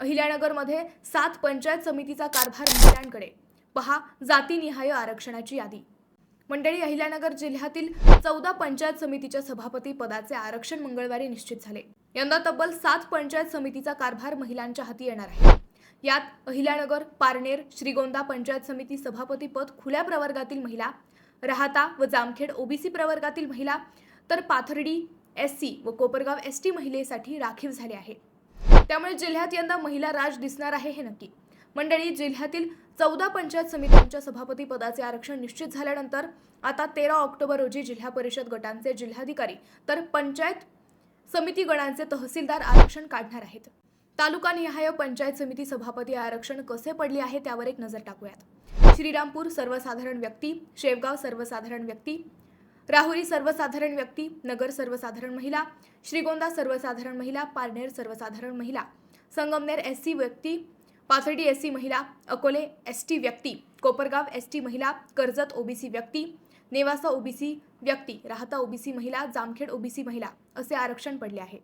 अहिल्यानगरमध्ये सात पंचायत समितीचा कारभार महिलांकडे. पहा जातीनिहाय आरक्षणाची यादी. मंडळी अहिल्यानगर जिल्ह्यातील चौदा पंचायत समितीच्या सभापती पदाचे आरक्षण मंगळवारी निश्चित झाले. यंदा तब्बल सात पंचायत समितीचा कारभार महिलांच्या हाती येणार आहे. यात अहिल्यानगर पारनेर श्रीगोंदा पंचायत समिती सभापती पद खुल्या प्रवर्गातील महिला राहता व जामखेड ओबीसी प्रवर्गातील महिला तर पाथर्डी एस सी व कोपरगाव एस टी महिलेसाठी राखीव झाले आहे. त्यामुळे जिल्ह्यात यंदा महिला राज दिसणार आहे हे नक्की. मंडळी जिल्ह्यातील चौदा पंचायत समित्यांच्या सभापती पदाचे आरक्षण निश्चित झाल्यानंतर आता तेरा ऑक्टोबर रोजी जिल्हा परिषद गटांचे जिल्हाधिकारी तर पंचायत समिती गणांचे तहसीलदार आरक्षण काढणार आहेत. तालुकानिहाय पंचायत समिती सभापती आरक्षण कसे पडले आहे त्यावर एक नजर टाकूयात. श्रीरामपूर सर्वसाधारण व्यक्ती शेवगाव सर्वसाधारण व्यक्ती राहुरी सर्वसाधारण व्यक्ती नगर सर्वसाधारण महिला श्रीगोंदा सर्वसाधारण महिला पारनेर सर्वसाधारण महिला संगमनेर एस सी व्यक्ती पाथर्डी एस सी महिला अकोले एस टी व्यक्ती कोपरगाव एस टी महिला कर्जत ओबीसी व्यक्ती नेवासा ओबीसी व्यक्ती राहता ओबीसी महिला जामखेड ओबीसी महिला असे आरक्षण पडले आहे.